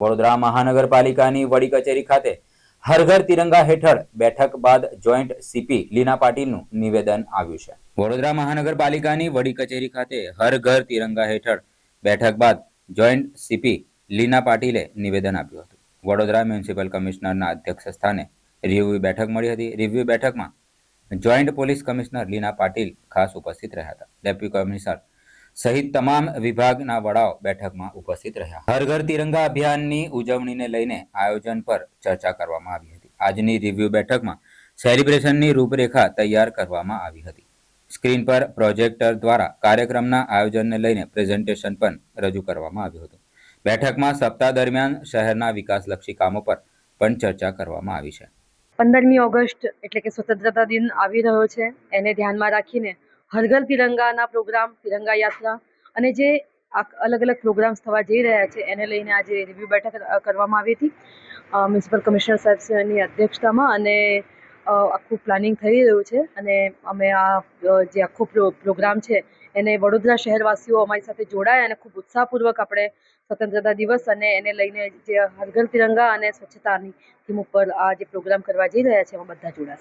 વડોદરા મહાનગરપાલિકાની વડી કચેરી ખાતે હર તિરંગા હેઠળ બેઠક બાદ જોઈન્ટ સીપી લીના પાટીલનું નિવેદન આવ્યું છે. વડોદરા મહાનગરપાલિકાની વડી કચેરી ખાતે હર તિરંગા હેઠળ બેઠક બાદ જોઈન્ટ સીપી લીના પાટીલે નિવેદન આપ્યું હતું. વડોદરા મ્યુનિસિપલ કમિશનરના અધ્યક્ષ સ્થાને રિવ્યુ બેઠક મળી હતી. રિવ્યુ બેઠકમાં joint police commissioner Leena Patil ખાસ ઉપસ્થિત રહ્યા હતા. ડેપ્યુટી કમિશનર સહિત તમામ વિભાગના વડાઓ બેઠકમાં ઉપસ્થિત રહ્યા. હર ઘર તિરંગા અભિયાનની ઉજવણીને લઈને આયોજન પર ચર્ચા કરવામાં આવી હતી. આજની રિવ્યુ બેઠકમાં સેલિબ્રેશનની રૂપરેખા તૈયાર કરવામાં આવી હતી. સ્ક્રીન પર પ્રોજેક્ટર દ્વારા કાર્યક્રમના આયોજનને લઈને પ્રેઝન્ટેશન પણ રજૂ કરવામાં આવ્યું હતું. બેઠકમાં સપ્તાહ દરમિયાન શહેરના વિકાસલક્ષી કામો પર પણ ચર્ચા કરવામાં આવી છે. પંદરમી ઓગસ્ટ એટલે કે સ્વતંત્રતા દિન આવી રહ્યો છે. એને ધ્યાનમાં રાખીને હર ઘર તિરંગાના પ્રોગ્રામ, તિરંગા યાત્રા અને જે અલગ અલગ પ્રોગ્રામ્સ થવા જઈ રહ્યા છે, એને લઈને આજે રિવ્યુ બેઠક કરવામાં આવી હતી. મ્યુનિસિપલ કમિશનર સાહેબની અધ્યક્ષતામાં અને આખું પ્લાનિંગ થઈ રહ્યું છે અને અમે આ જે આખો પ્રો- પ્રોગ્રામ છે, એને વડોદરા શહેરવાસીઓ અમારી સાથે જોડાયા અને ખૂબ ઉત્સાહપૂર્વક આપણે સ્વતંત્રતા દિવસ અને એને લઈને જે હરઘર તિરંગા અને સ્વચ્છતાની થીમ ઉપર આ જે પ્રોગ્રામ કરવા જઈ રહ્યા છે, એમાં બધા જોડાશે.